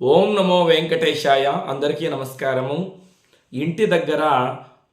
ఓం నమో వెంకటేశాయ. అందరికీ నమస్కారము. ఇంటి దగ్గర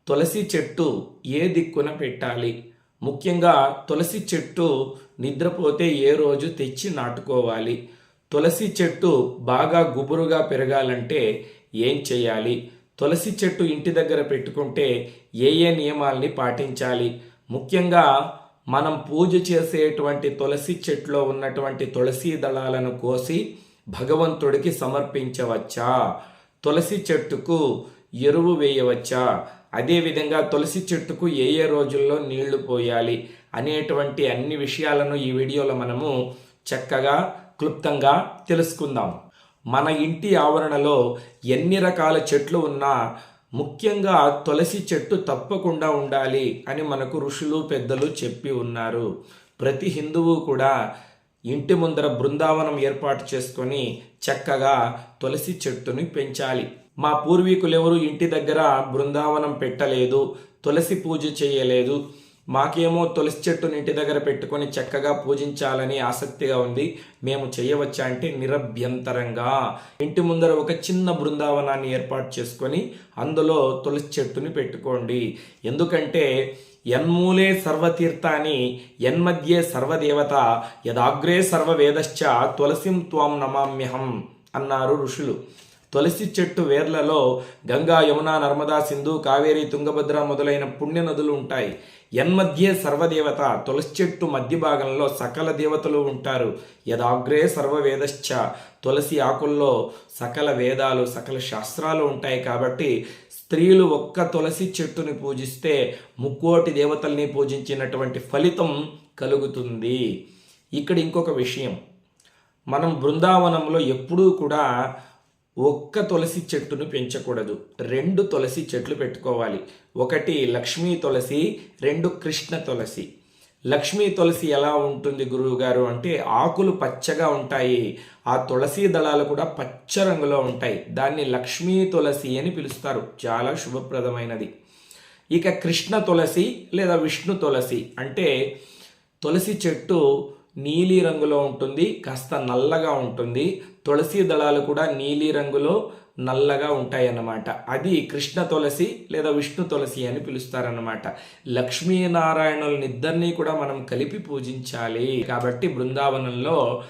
తులసి చెట్టు ఏ దిక్కున పెట్టాలి? ముఖ్యంగా తులసి చెట్టు నిద్రపోతే ఏ రోజు తెచ్చి నాటుకోవాలి? తులసి చెట్టు బాగా గుబురుగా పెరగాలంటే ఏం చేయాలి? తులసి చెట్టు ఇంటి దగ్గర పెట్టుకుంటే ఏ ఏ నియమాల్ని పాటించాలి? ముఖ్యంగా మనం పూజ చేసేటువంటి తులసి చెట్టులో ఉన్నటువంటి తులసి దళాలను కోసి భగవంతుడికి సమర్పించవచ్చా? తులసి చెట్టుకు ఎరువు వేయవచ్చా? అదేవిధంగా తులసి చెట్టుకు ఏ ఏ రోజుల్లో నీళ్ళు పోయాలి? అనేటువంటి అన్ని విషయాలను ఈ వీడియోలో మనము చక్కగా క్లుప్తంగా తెలుసుకుందాం. మన ఇంటి ఆవరణలో ఎన్ని రకాల చెట్లు ఉన్నా ముఖ్యంగా తులసి చెట్టు తప్పకుండా ఉండాలి అని మనకు ఋషులు పెద్దలు చెప్పి ఉన్నారు. ప్రతి హిందువు కూడా ఇంటి ముందర బృందావనం ఏర్పాటు చేసుకొని చక్కగా తులసి చెట్టుని పెంచాలి. మా పూర్వీకులు ఎవరు ఇంటి దగ్గర బృందావనం పెట్టలేదు తులసి పూజ చేయలేదు. మాకేమో తులసి చెట్టుని ఇంటి దగ్గర పెట్టుకొని చక్కగా పూజించాలని ఆసక్తిగా ఉంది. మేము చేయవచ్చా అంటే నిరభ్యంతరంగా. ఇంటి ముందర ఒక చిన్న బృందావనాన్ని ఏర్పాటు చేసుకొని అందులో తులసి చెట్టుని పెట్టుకోండి. ఎందుకంటే యన్మూలే సర్వతీర్థాని యన్మధ్యే సర్వదేవత యదాగ్రే సర్వవేదశ్చ తులసిం త్వం నమామ్యహం అన్నారు ఋషులు. తులసి చెట్టు వేర్లలో గంగా యమున నర్మదా సింధు కావేరి తుంగభద్ర మొదలైన పుణ్య నదులు ఉంటాయి. యన్మధ్యే సర్వదేవత తులసి చెట్టు మధ్య భాగంలో సకల దేవతలు ఉంటారు. యదాగ్రే సర్వవేదశ్చ తులసి ఆకుల్లో సకల వేదాలు సకల శాస్త్రాలు ఉంటాయి కాబట్టి స్త్రీలు ఒక్క తులసి చెట్టుని పూజిస్తే ముక్కోటి దేవతల్ని పూజించినటువంటి ఫలితం కలుగుతుంది. ఇక్కడ ఇంకొక విషయం. మనం బృందావనంలో ఎప్పుడూ కూడా ఒక్క తులసి చెట్టును పెంచకూడదు. రెండు తులసి చెట్లు పెట్టుకోవాలి. ఒకటి లక్ష్మీ తులసి రెండు కృష్ణ తులసి. లక్ష్మీ తులసి ఎలా ఉంటుంది గురువు గారు అంటే ఆకులు పచ్చగా ఉంటాయి. ఆ తులసి దళాలు కూడా పచ్చ రంగులో ఉంటాయి. దాన్ని లక్ష్మీ తులసి అని పిలుస్తారు. చాలా శుభప్రదమైనది. ఇక కృష్ణ తులసి లేదా విష్ణు తులసి అంటే తులసి చెట్టు నీలి రంగులో ఉంటుంది. కాస్త నల్లగా ఉంటుంది. తులసి దళాలు కూడా నీలి రంగులో నల్లగా ఉంటాయన్నమాట. అది కృష్ణ తులసి లేదా విష్ణు తులసి అని పిలుస్తారన్నమాట. లక్ష్మీనారాయణులనిద్దరినీ కూడా మనం కలిపి పూజించాలి. కాబట్టి బృందావనంలో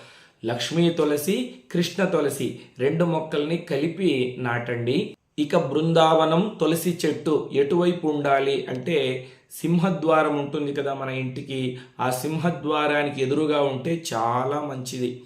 లక్ష్మీ తులసి కృష్ణ తులసి రెండు మొక్కల్ని కలిపి నాటండి. ఇక బృందావనం తులసి చెట్టు ఎటువైపు ఉండాలి అంటే సింహద్వారం ఉంటుంది కదా మన ఇంటికి. ఆ సింహద్వారానికి ఎదురుగా ఉంటే చాలా మంచిది.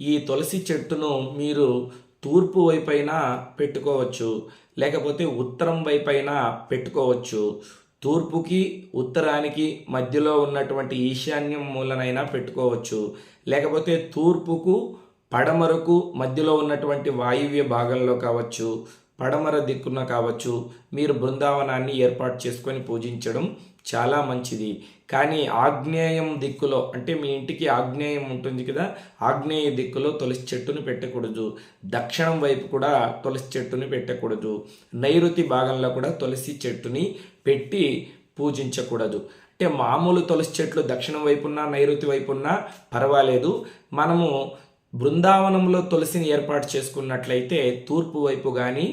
ఈ తులసి చెట్టును మీరు తూర్పు వైపైనా పెట్టుకోవచ్చు లేకపోతే ఉత్తరం వైపైనా పెట్టుకోవచ్చు. తూర్పుకి ఉత్తరానికి మధ్యలో ఉన్నటువంటి ఈశాన్యం మూలనైనా పెట్టుకోవచ్చు. లేకపోతే తూర్పుకు పడమరకు మధ్యలో ఉన్నటువంటి వాయువ్య భాగంలో కావచ్చు పడమర దిక్కున కావచ్చు. మీరు బృందావనాన్ని ఏర్పాటు చేసుకొని పూజించడం చాలా మంచిది. కానీ ఆగ్నేయం దిక్కులో అంటే మీ ఇంటికి ఆగ్నేయం ఉంటుంది కదా ఆగ్నేయ దిక్కులో తులసి చెట్టును పెట్టకూడదు. దక్షిణం వైపు కూడా తులసి చెట్టుని పెట్టకూడదు. నైరుతి భాగంలో కూడా తులసి చెట్టుని పెట్టి పూజించకూడదు. అంటే మామూలు తులసి చెట్లు దక్షిణం వైపున్నా నైరుతి వైపున్నా పర్వాలేదు. మనము బృందావనంలో తులసిని ఏర్పాటు చేసుకున్నట్లయితే తూర్పు వైపు కానీ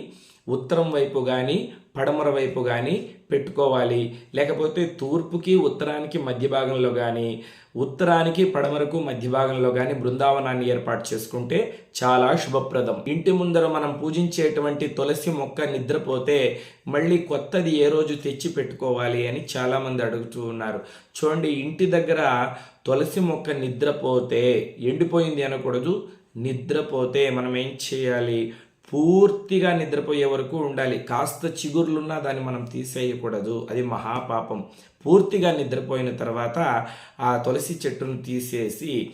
ఉత్తరం వైపు కానీ పడమర వైపు కానీ పెట్టుకోవాలి. లేకపోతే తూర్పుకి ఉత్తరానికి మధ్య భాగంలో కానీ ఉత్తరానికి పడమరకు మధ్య భాగంలో కానీ బృందావనాన్ని ఏర్పాటు చేసుకుంటే చాలా శుభప్రదం. ఇంటి ముందర మనం పూజించేటువంటి తులసి మొక్క నిద్రపోతే మళ్ళీ కొత్తది ఏ రోజు తెచ్చి పెట్టుకోవాలి అని చాలామంది అడుగుతూ ఉన్నారు. చూడండి ఇంటి దగ్గర తులసి మొక్క నిద్రపోతే ఎండిపోయింది అనకూడదు నిద్రపోతే మనం ఏం చేయాలి? పూర్తిగా నిద్రపోయే వరకు ఉండాలి. కాస్త చిగుర్లున్నా దాన్ని మనం తీసేయకూడదు. అది మహాపాపం. పూర్తిగా నిద్రపోయిన తర్వాత ఆ తులసి చెట్టును తీసేసి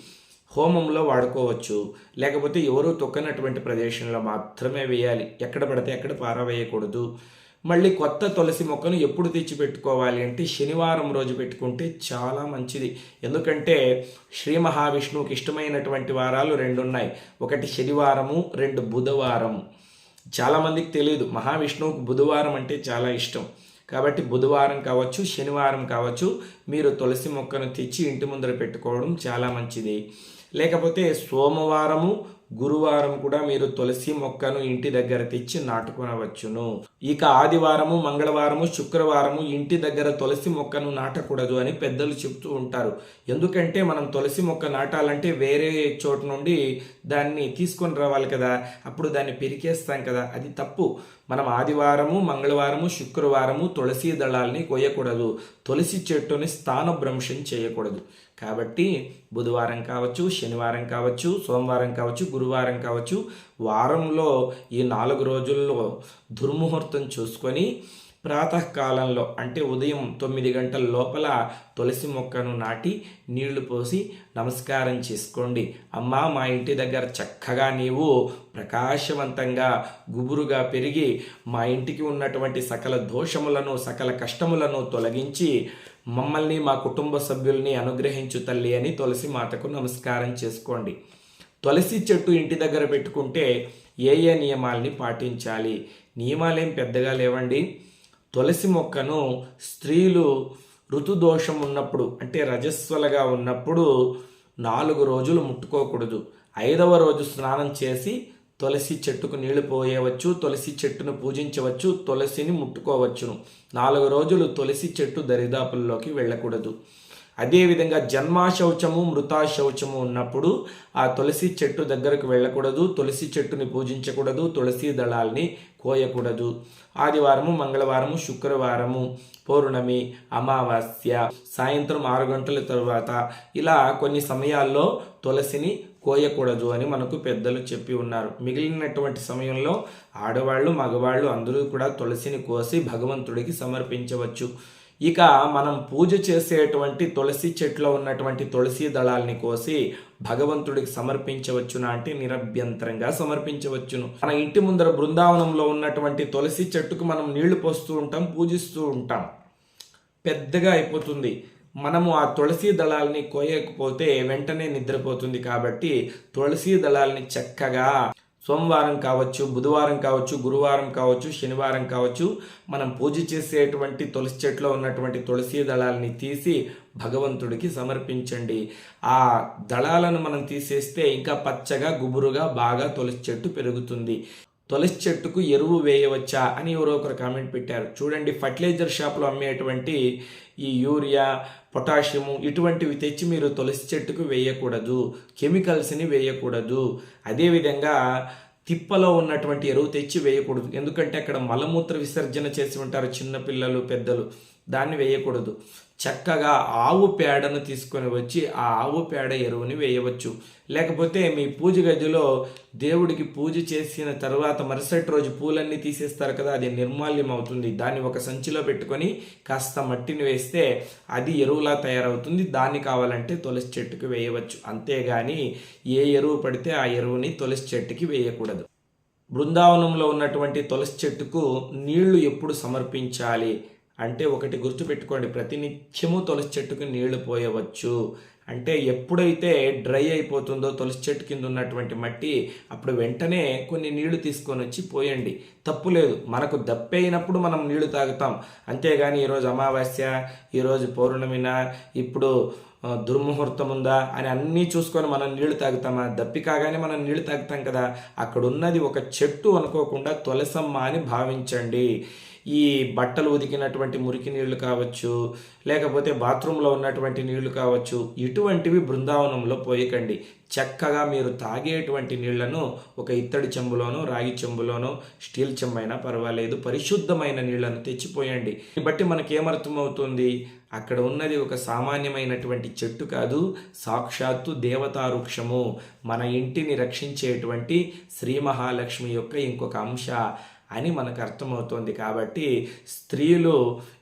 హోమంలో వాడుకోవచ్చు. లేకపోతే ఎవరూ తొక్కనటువంటి ప్రదేశంలో మాత్రమే వేయాలి. ఎక్కడ పడితే ఎక్కడ పారవేయకూడదు మళ్ళీ కొత్త తులసి మొక్కను ఎప్పుడు తెచ్చి పెట్టుకోవాలి అంటే శనివారం రోజు పెట్టుకుంటే చాలా మంచిది. ఎందుకంటే శ్రీ మహావిష్ణువుకి ఇష్టమైనటువంటి వారాలు రెండు ఉన్నాయి ఒకటి శనివారము రెండు బుధవారం చాలామందికి తెలియదు. మహావిష్ణువుకు బుధవారం అంటే చాలా ఇష్టం. కాబట్టి బుధవారం కావచ్చు శనివారం కావచ్చు మీరు తులసి మొక్కను తెచ్చి ఇంటి ముందర పెట్టుకోవడం చాలా మంచిది. లేకపోతే సోమవారము గురువారం కూడా మీరు తులసి మొక్కను ఇంటి దగ్గర తెచ్చి నాటుకునవచ్చును. ఇక ఆదివారము మంగళవారము శుక్రవారము ఇంటి దగ్గర తులసి మొక్కను నాటకూడదు అని పెద్దలు చెప్తూ ఉంటారు. ఎందుకంటే మనం తులసి మొక్క నాటాలంటే వేరే చోటు నుండి దాన్ని తీసుకొని రావాలి కదా. అప్పుడు దాన్ని పెరికేస్తాం కదా. అది తప్పు. మనం ఆదివారము మంగళవారము శుక్రవారము తులసి దళాల్ని కొయ్యకూడదు. తులసి చెట్టుని స్థానభ్రంశం చేయకూడదు. కాబట్టి బుధవారం కావచ్చు శనివారం కావచ్చు సోమవారం కావచ్చు గురువారం కావచ్చు వారంలో ఈ నాలుగు రోజుల్లో దుర్ముహూర్తం చూసుకొని ప్రాతకాలంలో అంటే ఉదయం తొమ్మిది గంటల లోపల తులసి మొక్కను నాటి నీళ్ళు పోసి నమస్కారం చేసుకోండి. అమ్మా మా ఇంటి దగ్గర చక్కగా నీవు ప్రకాశవంతంగా గుబురుగా పెరిగి మా ఇంటికి ఉన్నటువంటి సకల దోషములను సకల కష్టములను తొలగించి మమ్మల్ని మా కుటుంబ సభ్యుల్ని అనుగ్రహించు తల్లి అని తులసి మాతకు నమస్కారం చేసుకోండి. తులసి చెట్టు ఇంటి దగ్గర పెట్టుకుంటే ఏ ఏ నియమాల్ని పాటించాలి? నియమాలేం పెద్దగా లేవండి. తులసి మొక్కను స్త్రీలు ఋతుదోషం ఉన్నప్పుడు అంటే రజస్వలగా ఉన్నప్పుడు నాలుగు రోజులు ముట్టుకోకూడదు. ఐదవ రోజు స్నానం చేసి తులసి చెట్టుకు నీళ్ళు పోయవచ్చు తులసి చెట్టును పూజించవచ్చు తులసిని ముట్టుకోవచ్చును. నాలుగు రోజులు తులసి చెట్టు దరిదాపుల్లోకి వెళ్ళకూడదు. అదేవిధంగా జన్మాశౌచము మృతాశౌచము ఉన్నప్పుడు ఆ తులసి చెట్టు దగ్గరకు వెళ్ళకూడదు తులసి చెట్టుని పూజించకూడదు తులసి దళాల్ని కోయకూడదు. ఆదివారము మంగళవారము శుక్రవారము పౌర్ణమి అమావాస్య సాయంత్రం ఆరు గంటల తరువాత ఇలా కొన్ని సమయాల్లో తులసిని కోయకూడదు అని మనకు పెద్దలు చెప్పి ఉన్నారు. మిగిలినటువంటి సమయంలో ఆడవాళ్ళు మగవాళ్ళు అందరూ కూడా తులసిని కోసి భగవంతుడికి సమర్పించవచ్చు. ఇక మనం పూజ చేసేటువంటి తులసి చెట్లో ఉన్నటువంటి తులసి దళాల్ని కోసి భగవంతుడికి సమర్పించవచ్చునా అంటే నిరభ్యంతరంగా సమర్పించవచ్చును. మన ఇంటి ముందర బృందావనంలో ఉన్నటువంటి తులసి చెట్టుకు మనం నీళ్ళు పోస్తూ ఉంటాం పూజిస్తూ ఉంటాం. పెద్దగా అయిపోతుంది. మనము ఆ తులసి దళాల్ని కోయకపోతే వెంటనే నిద్రపోతుంది కాబట్టి తులసి దళాల్ని చక్కగా సోమవారం కావచ్చు బుధవారం కావచ్చు గురువారం కావచ్చు శనివారం కావచ్చు మనం పూజ చేసేటువంటి తులసి చెట్లో ఉన్నటువంటి తులసి దళాలని తీసి భగవంతుడికి సమర్పించండి. ఆ దళాలను మనం తీసేస్తే ఇంకా పచ్చగా గుబురుగా బాగా తులసి చెట్టు పెరుగుతుంది. తులసి చెట్టుకు ఎరువు వేయవచ్చా అని ఎవరో ఒకరు కామెంట్ పెట్టారు. చూడండి ఫర్టిలైజర్ షాప్లో అమ్మేటువంటి ఈ యూరియా పొటాషియము ఇటువంటివి తెచ్చి మీరు తులసి చెట్టుకు వేయకూడదు కెమికల్స్ని వేయకూడదు. అదేవిధంగా తిప్పలో ఉన్నటువంటి ఎరువు తెచ్చి వేయకూడదు. ఎందుకంటే అక్కడ మలమూత్ర విసర్జన చేసి ఉంటారు చిన్నపిల్లలు పెద్దలు. దాన్ని వేయకూడదు. చక్కగా ఆవు పేడను తీసుకొని వచ్చి ఆ ఆవు పేడ ఎరువుని వేయవచ్చు. లేకపోతే మీ పూజ గదిలో దేవుడికి పూజ చేసిన తర్వాత మరుసటి రోజు పూలన్నీ తీసేస్తారు కదా అది నిర్మాల్యం అవుతుంది. దాన్ని ఒక సంచిలో పెట్టుకొని కాస్త మట్టిని వేస్తే అది ఎరువులా తయారవుతుంది. దాన్ని కావాలంటే తులసి చెట్టుకి వేయవచ్చు. అంతేగాని ఏ ఎరువు పడితే ఆ ఎరువుని తులసి చెట్టుకి వేయకూడదు. బృందావనంలో ఉన్నటువంటి తులసి చెట్టుకు నీళ్ళు ఎప్పుడు సమర్పించాలి? అంటే ఒకటి గుర్తుపెట్టుకోండి ప్రతినిత్యము తులసి చెట్టుకు నీళ్ళు పోయవచ్చు. అంటే ఎప్పుడైతే డ్రై అయిపోతుందో తులసి చెట్టు కింద ఉన్నటువంటి మట్టి అప్పుడు వెంటనే కొన్ని నీళ్ళు తీసుకొని వచ్చి పోయండి. తప్పు లేదు మనకు దప్పైనప్పుడు మనం నీళ్ళు తాగుతాం. అంతేగాని ఈరోజు అమావాస్య ఈరోజు పౌర్ణమిన ఇప్పుడు దుర్ముహూర్తం ఉందా అని అన్నీ చూసుకొని మనం నీళ్ళు తాగుతామా? దప్పి కాగానే మనం నీళ్ళు తాగుతాం కదా. అక్కడ ఉన్నది ఒక చెట్టు అనుకోకుండా తులసమ్మ అని భావించండి. ఈ బట్టలు ఉదికినటువంటి మురికి నీళ్ళు కావచ్చు లేకపోతే బాత్రూంలో ఉన్నటువంటి నీళ్ళు కావచ్చు ఇటువంటివి బృందావనంలో పోయకండి. చక్కగా మీరు తాగేటువంటి నీళ్ళను ఒక ఇత్తడి చెంబులోనో రాగి చెంబులోనో స్టీల్ చెంబైనా పర్వాలేదు పరిశుద్ధమైన నీళ్ళను తెచ్చిపోయండి. బట్టి మనకేమర్థమవుతుంది? అక్కడ ఉన్నది ఒక సామాన్యమైనటువంటి చెట్టు కాదు సాక్షాత్తు దేవతావృక్షము. మన ఇంటిని రక్షించేటువంటి శ్రీ మహాలక్ష్మి యొక్క ఇంకొక అంశ అని మనకు అర్థమవుతోంది కాబట్టి స్త్రీలు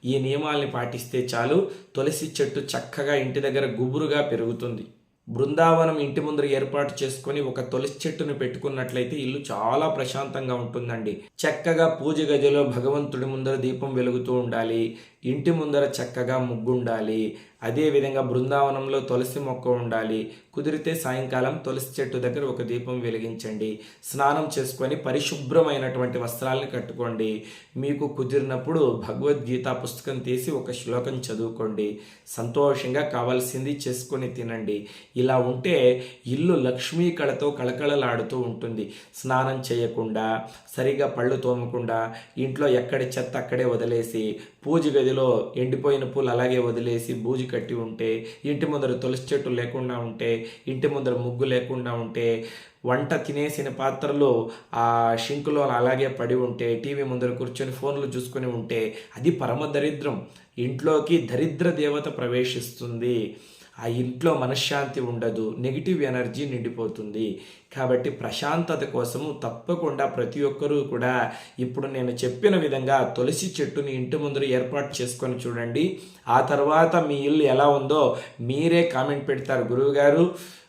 ఈ నియమాల్ని పాటిస్తే చాలు. తులసి చెట్టు చక్కగా ఇంటి దగ్గర గుబురుగా పెరుగుతుంది. బృందావనం ఇంటి ముందర ఏర్పాటు చేసుకొని ఒక తులసి చెట్టును పెట్టుకున్నట్లయితే ఇల్లు చాలా ప్రశాంతంగా ఉంటుందండి. చక్కగా పూజ గదిలో భగవంతుడి ముందర దీపం వెలుగుతూ ఉండాలి. ఇంటి ముందర చక్కగా ముగ్గుండాలి. అదేవిధంగా బృందావనంలో తులసి మొక్క ఉండాలి. కుదిరితే సాయంకాలం తులసి చెట్టు దగ్గర ఒక దీపం వెలిగించండి. స్నానం చేసుకొని పరిశుభ్రమైనటువంటి వస్త్రాలను కట్టుకోండి. మీకు కుదిరినప్పుడు భగవద్గీత పుస్తకం తీసి ఒక శ్లోకం చదువుకోండి. సంతోషంగా కావాల్సింది చేసుకొని తినండి. ఇలా ఉంటే ఇల్లు లక్ష్మీ కళతో కళకళలాడుతూ ఉంటుంది. స్నానం చేయకుండా సరిగా పళ్ళు తోమకుండా ఇంట్లో ఎక్కడి చెత్త అక్కడే వదిలేసి పూజ గదిలో ఎండిపోయిన పూలు అలాగే వదిలేసి బూజు కట్టి ఉంటే ఇంటి ముందర తులసి చెట్టు లేకుండా ఉంటే ఇంటి ముందర ముగ్గు లేకుండా ఉంటే వంట తినేసిన పాత్రలు ఆ షింకులో అలాగే పడి ఉంటే టీవీ ముందర కూర్చొని ఫోన్లు చూసుకొని ఉంటే అది పరమ దరిద్రం. ఇంట్లోకి దరిద్ర దేవత ప్రవేశిస్తుంది. ఆ ఇంట్లో మనశ్శాంతి ఉండదు నెగిటివ్ ఎనర్జీ నిండిపోతుంది. కాబట్టి ప్రశాంతత కోసము తప్పకుండా ప్రతి ఒక్కరూ కూడా ఇప్పుడు నేను చెప్పిన విధంగా తులసి చెట్టుని ఇంటి ముందర ఏర్పాటు చేసుకొని చూడండి. ఆ తర్వాత మీ ఇల్లు ఎలా ఉందో మీరే కామెంట్ పెడతారు గురువుగారు.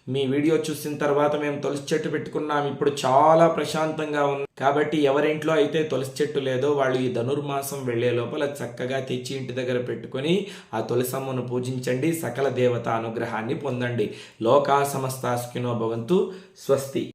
మీ వీడియో చూసిన తర్వాత మేము తులసి చెట్టు పెట్టుకున్నాం. ఇప్పుడు చాలా ప్రశాంతంగా ఉంది. కాబట్టి ఎవరింట్లో అయితే తులసి చెట్టు లేదో వాళ్ళు ఈ ధనుర్మాసం వెళ్ళే లోపల చక్కగా తెచ్చి ఇంటి దగ్గర పెట్టుకొని ఆ తులసమ్మను పూజించండి. సకల దేవత అనుగ్రహాన్ని పొందండి. లోకా సమస్తాస్కినో భవంతు. స్వస్తి.